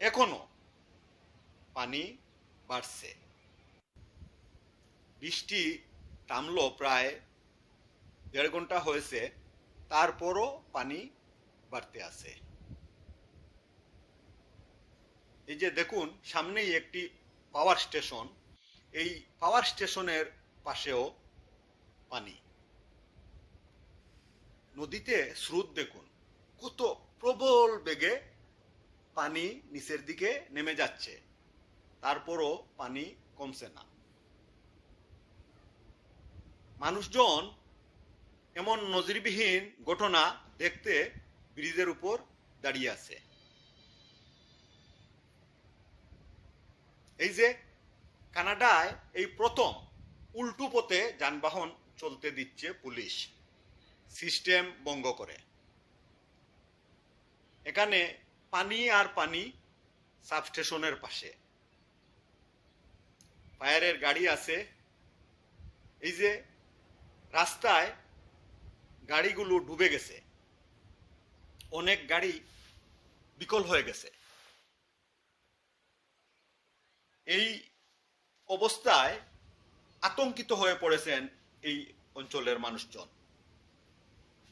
এখনও পানি বাড়ছে। বৃষ্টি থামলো প্রায় দেড় ঘণ্টা হয়েছে, তারপরও পানি বাড়তে আছে। এই যে দেখুন, সামনেই একটি পাওয়ার স্টেশন এই পাওয়ার স্টেশনের পাশেও পানি। নদীতে স্রোত দেখুন, কত প্রবল বেগে পানি নিচের দিকে নেমে যাচ্ছে। তারপরও পানি কমছে না। মানুষজন এমন নজিরবিহীন ঘটনা দেখতে ব্রিজের উপর দাঁড়িয়ে আছে। এই যে কানাডায় এই প্রথম উল্টো পথে যানবাহন চলতে দিচ্ছে পুলিশ, সিস্টেম ভঙ্গ করে। এখানে পানি আর পানি সাবস্টেশনের পাশে। ফায়ারের গাড়ি আছে। এই যে রাস্তায় গাড়িগুলো ডুবে গেছে। অনেক গাড়ি বিকল হয়ে গেছে। এই অবস্থায় আতঙ্কিত হয়ে পড়েছেন এই অঞ্চলের মানুষজন।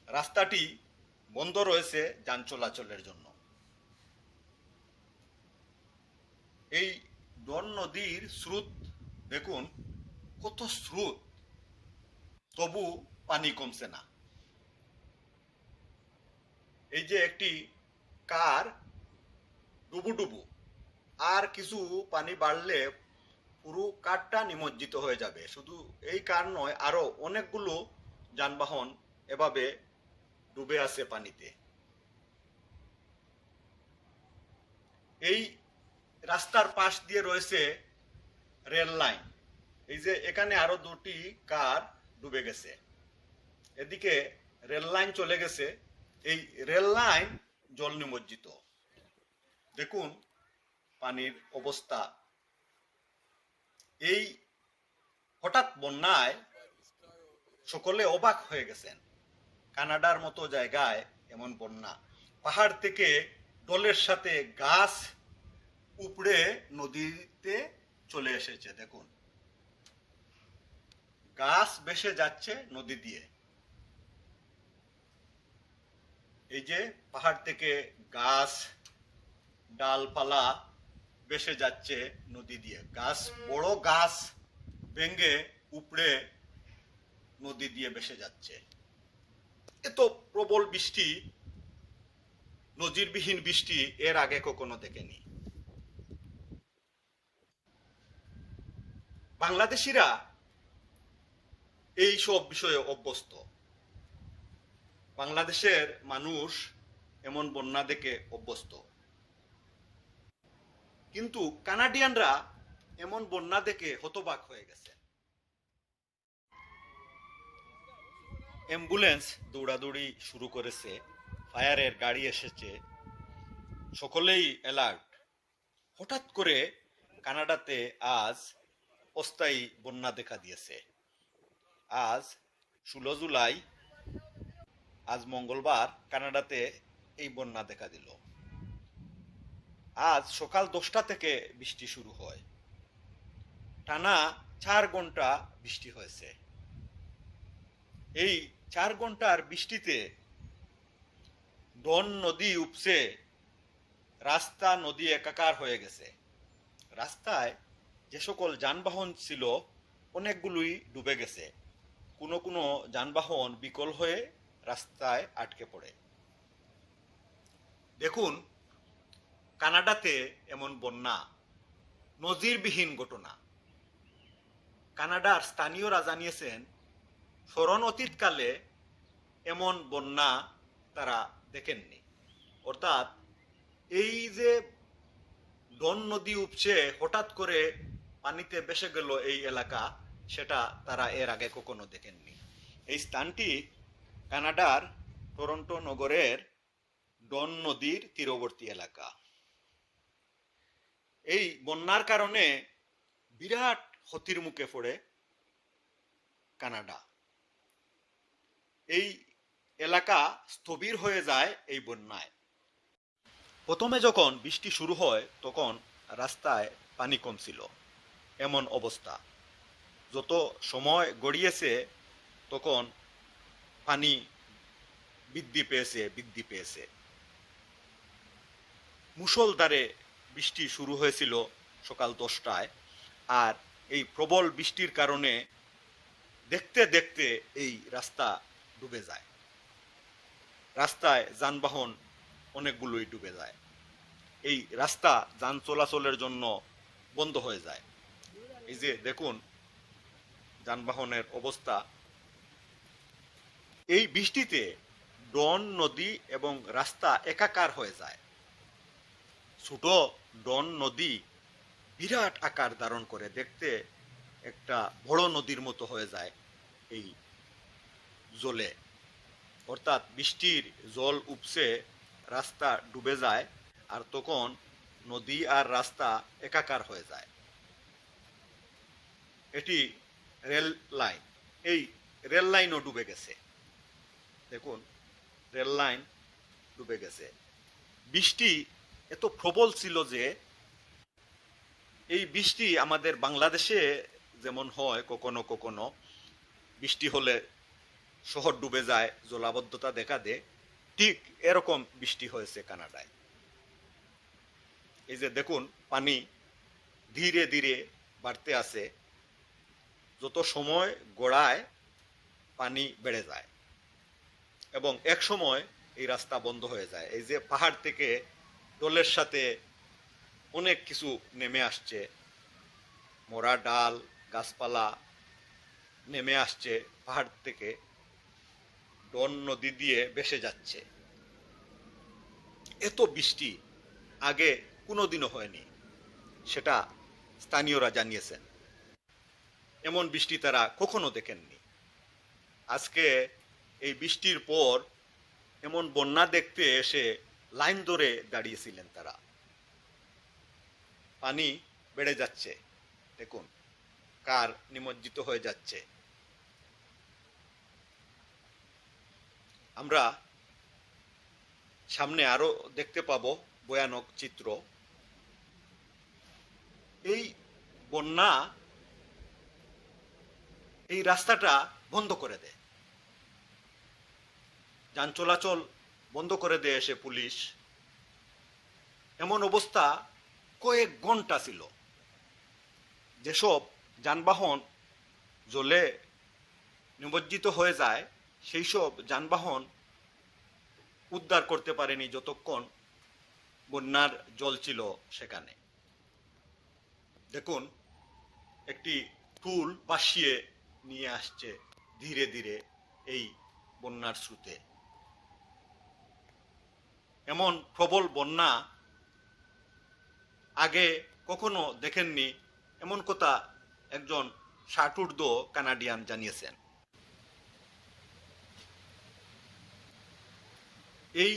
রাস্তাটি বন্ধ রয়েছে যান চলাচলের জন্য। এই ডন নদীর স্রোত, দেখুন, কত স্রোত। তবু পানি কমছে না। এই যে একটি কার, ডুবু ডুবু, আর কিছু পানি বাড়লে পুরো কারটা নিমজ্জিত হয়ে যাবে। শুধু এই কার নয়, আরও অনেকগুলো যানবাহন এভাবে ডুবে আছে পানিতে। এই রাস্তার পাশ দিয়ে রয়েছে রেল লাইন। এই যে এখানে আরও দুটি কার ডুবে গেছে। এদিকে রেল লাইন চলে গেছে। এই রেল লাইন জল নিমজ্জিত। দেখুন পানির অবস্থা। এই হঠাৎ বন্যায় সকলে অবাক হয়ে গেছেন। কানাডার মতো জায়গায় এমন বন্যা। পাহাড় থেকে ডলের সাথে গাছ উপড়ে নদীতে চলে এসেছে, দেখুন। গাছ বেসে যাচ্ছে নদী দিয়ে। এই যে পাহাড় থেকে গাছ, ডালপালা বেসে যাচ্ছে নদী দিয়ে। গাছ, বড় গাছ ভেঙ্গে উপড়ে নদী দিয়ে বেসে যাচ্ছে। এত প্রবল বৃষ্টি, নজিরবিহীন বৃষ্টি এর আগে কখনো দেখেনি। বাংলাদেশিরা এই সব বিষয়ে অভ্যস্ত। বাংলাদেশের মানুষ এমন বন্যা দেখে অভ্যস্ত। কিন্তু কানাডিয়ানরা এমন বন্যা দেখে হতবাক হয়ে গেছে। অ্যাম্বুলেন্স দৌড়াদৌড়ি শুরু করেছে, ফায়ারের গাড়ি এসেছে। সকলেই অ্যালার্ট। হঠাৎ করে কানাডাতে আজ অস্থায়ী বন্যা দেখা দিয়েছে। আজ ষোলো জুলাই, আজ মঙ্গলবার কানাডাতে এই বন্যা দেখা দিল। আজ সকাল দশটা থেকে বৃষ্টি শুরু হয়। টানা চার ঘণ্টা বৃষ্টি হয়েছে। এই চার ঘণ্টার বৃষ্টিতে ডন নদী উপসে রাস্তা নদী একাকার হয়ে গেছে। রাস্তায় যে সকল যানবাহন ছিল, অনেকগুলোই ডুবে গেছে। কোনো কোনো যানবাহন বিকল হয়ে রাস্তায় আটকে পড়ে। দেখুন, কানাডাতে এমন বন্যা, নজিরবিহীন ঘটনা। কানাডার স্থানীয়রা জানিয়েছেন স্মরণ অতীতকালে এমন বন্যা তারা দেখেননি। অর্থাৎ এই যে ডন নদী উপচে হঠাৎ করে পানিতে বেসে গেল এই এলাকা, সেটা তারা এর আগে কখনো দেখেননি। এই স্থানটি কানাডার টরন্টো নগরের ডন নদীর তীরবর্তী এলাকা। এই বন্যার কারণে বিরাট ক্ষতির মুখে পড়ে কানাডা। এই এলাকা স্থবির হয়ে যায় এই বন্যায়। প্রথমে যখন বৃষ্টি শুরু হয়, তখন রাস্তায় পানি কম ছিল এমন অবস্থা। যত সময় গড়িয়েছে, তখন পানি বৃদ্ধি পেয়েছে বৃদ্ধি পেয়েছে। মুষলধারে বৃষ্টি শুরু হয়েছিল সকাল দশটায়, আর এই প্রবল বৃষ্টির কারণে দেখতে দেখতে এই রাস্তা ডুবে যায়। রাস্তায় যানবাহন অনেকগুলোই ডুবে যায়। এই রাস্তা যান চলাচলের জন্য বন্ধ হয়ে যায়। এই যে দেখুন, যানবাহনের অবস্থা। এই বৃষ্টিতে ডন নদী এবং রাস্তা একাকার হয়ে যায়। ছোট ডন নদী বিরাট আকার ধারণ করে দেখতে একটা বড় নদীর মতো হয়ে যায় এই জলে। অর্থাৎ বৃষ্টির জল উপসে রাস্তা ডুবে যায় আর তখন নদী আর রাস্তা একাকার হয়ে যায়। এটি রেল লাইন। এই রেল লাইনও ডুবে গেছে। দেখুন, রেল লাইন ডুবে গেছে। বৃষ্টি এত প্রবল ছিল যে এই বৃষ্টি আমাদের বাংলাদেশে যেমন হয়, কখনো কখনো বৃষ্টি হলে শহর ডুবে যায়, জলাবদ্ধতা দেখা দেয়। ঠিক এরকম বৃষ্টি হয়েছে কানাডায়। এই যে দেখুন, পানি ধীরে ধীরে বাড়তে আছে। যত সময় গোড়ায়, পানি বেড়ে যায়। এবং এক সময় এই রাস্তা বন্ধ হয়ে যায়। এই যে পাহাড় থেকে ডলের সাথে অনেক কিছু নেমে আসছে। মোরা ডাল, গাছপালা নেমে আসছে পাহাড় থেকে। ডন নদী দিয়ে ভেসে যাচ্ছে। এত বৃষ্টি আগে কোনোদিনও হয়নি। সেটা স্থানীয়রা জানিয়েছেন। এমন বৃষ্টি তারা কখনো দেখেননি। আজকে এই বৃষ্টির পর এমন বন্যা দেখতে এসে লাইন ধরে দাঁড়িয়েছিলেন তারা। পানি বেড়ে যাচ্ছে, দেখুন, কার নিমজ্জিত হয়ে যাচ্ছে। আমরা সামনে আরও দেখতে পাবো ভয়ানক চিত্র। এই বন্যা এই রাস্তাটা বন্ধ করে দেয়। যান চলাচল বন্ধ করে দেয় এসে পুলিশ। এমন অবস্থা কয়েক ঘণ্টা ছিল। যেসব যানবাহন জলে নিমজ্জিত হয়ে যায় সেই সব যানবাহন উদ্ধার করতে পারেনি যতক্ষণ বন্যার জল ছিল সেখানে। দেখুন, একটি টুল পাশিয়ে নিয়ে আসছে ধীরে ধীরে এই বন্যার স্রোতে। এমন প্রবল বন্যা আগে কখনো দেখেননি, এমন কথা একজন ষাটুর্ধ কানাডিয়ান জানিয়েছেন। এই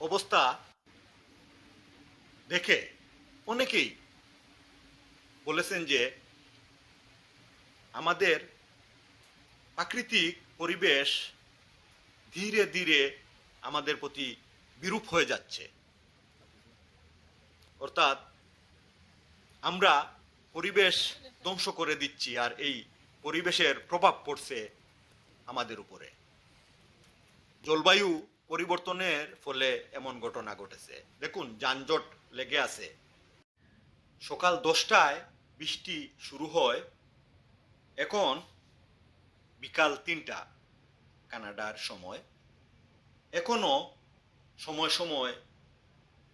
অবস্থা দেখে অনেকেই বলেছেন যে আমাদের প্রাকৃতিক পরিবেশ ধীরে ধীরে আমাদের প্রতি বিরূপ হয়ে যাচ্ছে। অর্থাৎ আমরা পরিবেশ ধ্বংস করে দিচ্ছি আর এই পরিবেশের প্রভাব পড়ছে আমাদের উপরে। জলবায়ু পরিবর্তনের ফলে এমন ঘটনা ঘটেছে। দেখুন, যানজট লেগে আছে। সকাল দশটায় বৃষ্টি শুরু হয়। এখন বিকাল তিনটা, কানাডার সময়। এখনও সময় সময়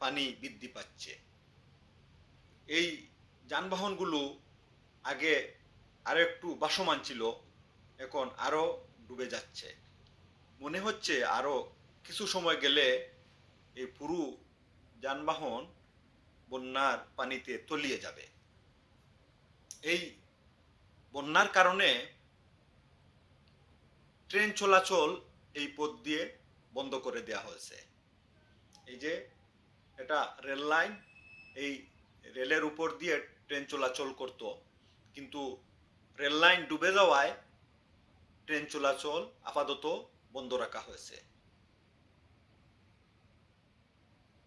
পানি বৃদ্ধি পাচ্ছে। এই যানবাহনগুলো আগে আরও একটু বাসমান ছিল, এখন আরও ডুবে যাচ্ছে। মনে হচ্ছে আরও কিছু সময় গেলে এই পুরো যানবাহন বন্যার পানিতে তলিয়ে যাবে। এই বন্যার কারণে ট্রেন চলাচল এই পথ দিয়ে বন্ধ করে দেওয়া হয়েছে। এই যে এটা রেল লাইন, এই রেলের উপর দিয়ে ট্রেন চলাচল করত। কিন্তু রেল লাইন ডুবে যাওয়ায় ট্রেন চলাচল আপাতত বন্ধ রাখা হয়েছে।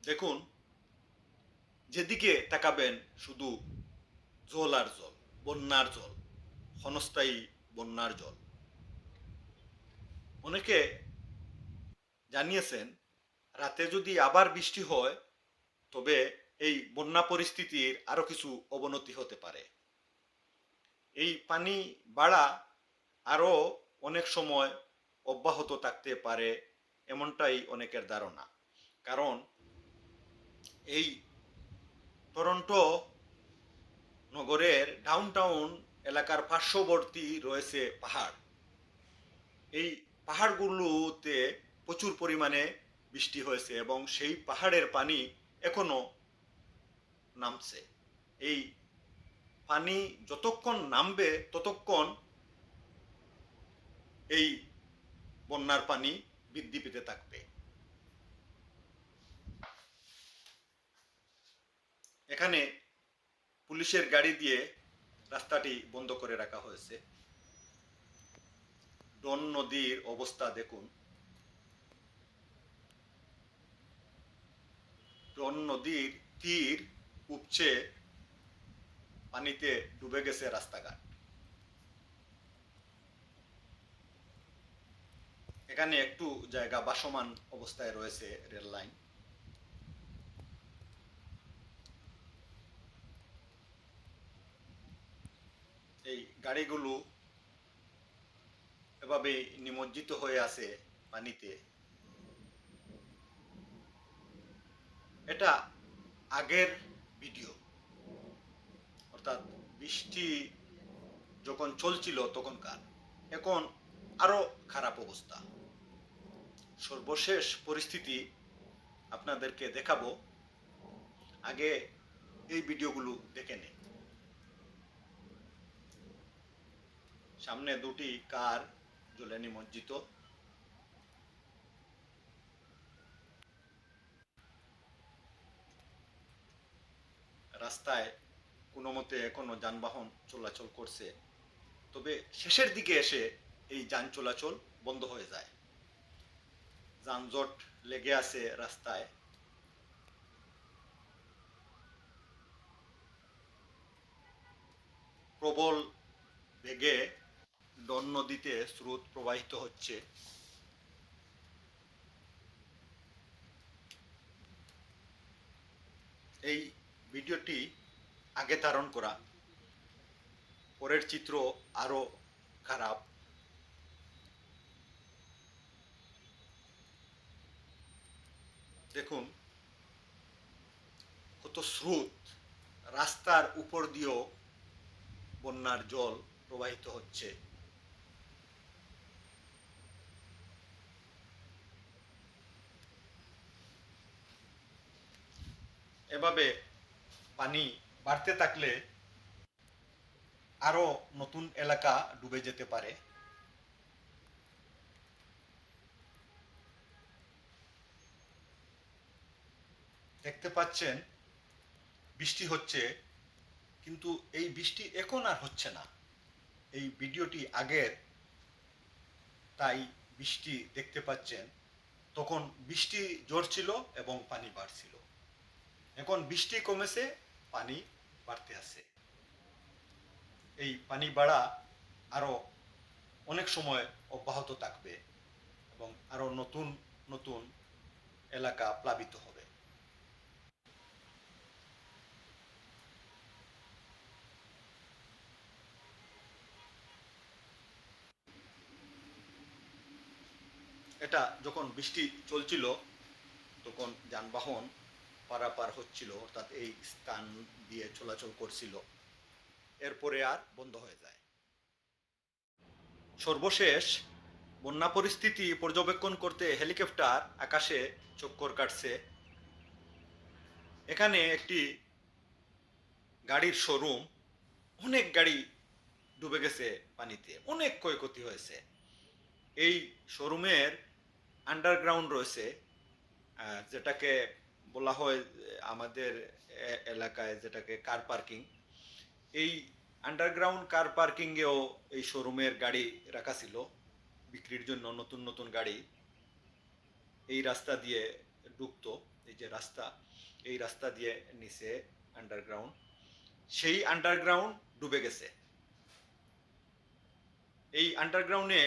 দেখুন, যেদিকে তাকাবেন শুধু জল আর জল, বন্যার জল। ক্ষণস্থায়ী বন্যার জল। অনেকে জানিয়েছেন, রাতে যদি আবার বৃষ্টি হয়, তবে এই বন্যা পরিস্থিতির আরও কিছু অবনতি হতে পারে। এই পানি বাড়া আরও অনেক সময় অব্যাহত থাকতে পারে এমনটাই অনেকের ধারণা। কারণ এই টরন্টো নগরের ডাউনটাউন এলাকার পার্শ্ববর্তী রয়েছে পাহাড়। এই পাহাড়গুলোতে প্রচুর পরিমাণে বৃষ্টি হয়েছে এবং সেই পাহাড়ের পানি এখনও নামছে। এই পানি যতক্ষণ নামবে ততক্ষণ এই বন্যার পানি বৃদ্ধি পেতে থাকবে। এখানে পুলিশের গাড়ি দিয়ে রাস্তাটি বন্ধ করে রাখা হয়েছে। ডন নদীর অবস্থা দেখুন। ডন নদীর তীর উপচে পানিতে ডুবে গেছে রাস্তাঘাট। এখানে একটু জায়গা বাসমান অবস্থায় রয়েছে রেল লাইন। এই গাড়িগুলো এভাবে নিমজ্জিত হয়ে আছে পানিতে। এটা আগের ভিডিও। অর্থাৎ বৃষ্টি যখন চলছিল তখনকার, এখন আরও খারাপ অবস্থা। সর্বশেষ পরিস্থিতি আপনাদেরকে দেখাবো। আগে এই ভিডিওগুলো দেখে নিন। সামনে দুটি কার জলে নিমজ্জিত রাস্তায় কোনো মতে এখনও যানবাহন চলাচল করছে। তবে শেষের দিকে এসে এই যান চলাচল বন্ধ হয়ে যায়। যানজট লেগে আছে রাস্তায়। প্রবল বেগে ডন নদীতে স্রোত প্রবাহিত হচ্ছে। এই ভিডিওটি আগে ধারণ করা। পরের চিত্র আরও খারাপ। দেখুন, কত স্রোত রাস্তার উপর দিয়েও বন্যার জল প্রবাহিত হচ্ছে। এভাবে পানি বাড়তে থাকলে আরও নতুন এলাকা ডুবে যেতে পারে। দেখতে পাচ্ছেন, বৃষ্টি হচ্ছে, কিন্তু এই বৃষ্টি এখন আর হচ্ছে না। এই ভিডিওটি আগের, তাই বৃষ্টি দেখতে পাচ্ছেন। তখন বৃষ্টি জোর ছিল এবং পানি বাড়ছিল। এখন বৃষ্টি কমেছে, পানি বাড়তে আছে। এই পানি বাড়া আরও অনেক সময় অব্যাহত থাকবে এবং আরও নতুন নতুন এলাকা প্লাবিত হবে। এটা যখন বৃষ্টি চলছিল, তখন যানবাহন পারাপার হচ্ছিল, অর্থাৎ এই স্থান দিয়ে চলাচল করছিল। এরপরে আর বন্ধ হয়ে যায়। সর্বশেষ, বন্যা পরিস্থিতি পর্যবেক্ষণ করতে হেলিকপ্টার আকাশে চক্কর কাটছে। এখানে একটি গাড়ির শোরুম, অনেক গাড়ি ডুবে গেছে পানিতে, অনেক ক্ষয়ক্ষতি হয়েছে। এই শোরুমের আন্ডারগ্রাউন্ড রয়েছে যেটাকে বলা হয়, আমাদের এলাকায় যেটাকে কার পার্কিং এই আন্ডারগ্রাউন্ড কার পার্কিংয়েও এই শোরুমের গাড়ি রাখা ছিল, বিক্রির জন্য নতুন নতুন গাড়ি। এই রাস্তা দিয়ে ঢুকতো, এই যে রাস্তা, এই রাস্তা দিয়ে নিচে আন্ডারগ্রাউন্ড সেই আন্ডারগ্রাউন্ড ডুবে গেছে। এই আন্ডারগ্রাউন্ডে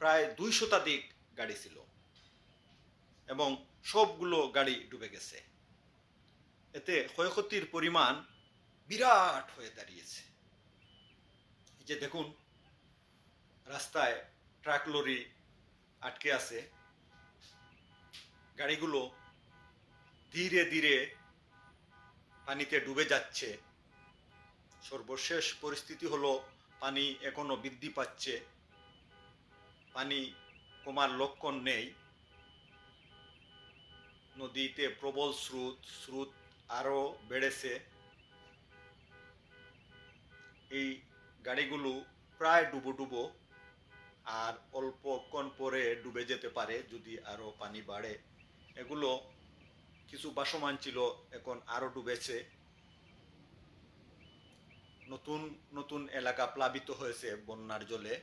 প্রায় দুই শতাধিক গাড়ি ছিল এবং সবগুলো গাড়ি ডুবে গেছে। এতে ক্ষয়ক্ষতির পরিমাণ বিরাট হয়ে দাঁড়িয়েছে। যে দেখুন, রাস্তায় ট্রাক লরি আটকে আছে। গাড়িগুলো ধীরে ধীরে পানিতে ডুবে যাচ্ছে। সর্বশেষ পরিস্থিতি হলো, পানি এখনও বৃদ্ধি পাচ্ছে। পানি কমার লক্ষণ নেই। নদীতে প্রবল স্রোত স্রোত আরও বেড়েছে। এই গাড়িগুলো প্রায় ডুবো ডুবো আর অল্পক্ষণ পরে ডুবে যেতে পারে যদি আরও পানি বাড়ে। এগুলো কিছু বাসমান ছিল, এখন আরও ডুবেছে। নতুন নতুন এলাকা প্লাবিত হয়েছে বন্যার জলে।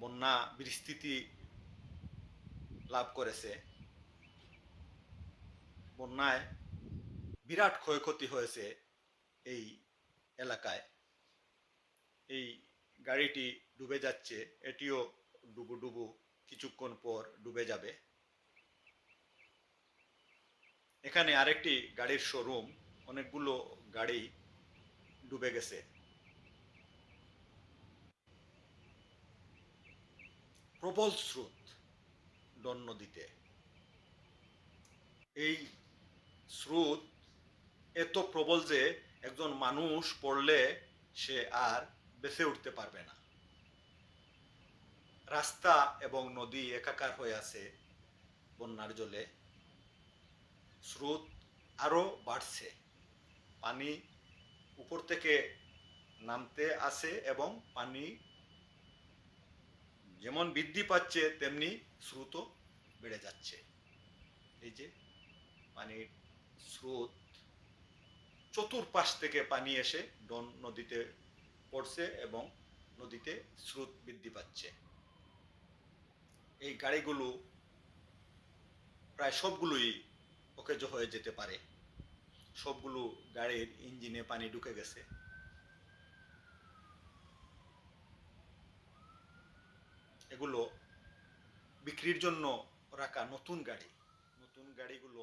বন্যা বিস্তৃতি লাভ করেছে। বন্যায় বিরাট ক্ষয়ক্ষতি হয়েছে এই এলাকায়। এই গাড়িটি ডুবে যাচ্ছে, এটিও ডুবু ডুবু কিছুক্ষণ পর ডুবে যাবে। এখানে আরেকটি গাড়ির শোরুম অনেকগুলো গাড়ি ডুবে গেছে। প্রবল স্রোত। ডন নদীতে এই স্রোত এত প্রবল যে একজন মানুষ পড়লে সে আর বেঁচে উঠতে পারবে না। রাস্তা এবং নদী একাকার হয়ে আছে বন্যার জলে। স্রোত আরও বাড়ছে। পানি উপর থেকে নামতে আসে এবং পানি যেমন বৃদ্ধি পাচ্ছে, তেমনি স্রোত বেড়ে যাচ্ছে। এই যে পানির স্রোত চতুর্পাশ থেকে পানি এসে ডন নদীতে পড়ছে এবং নদীতে স্রোত বৃদ্ধি পাচ্ছে। এই গাড়িগুলো প্রায় সবগুলোই অকেজ হয়ে যেতে পারে। সবগুলো গাড়ির ইঞ্জিনে পানি ঢুকে গেছে। এগুলো বিক্রির জন্য রাখা নতুন গাড়ি। নতুন গাড়িগুলো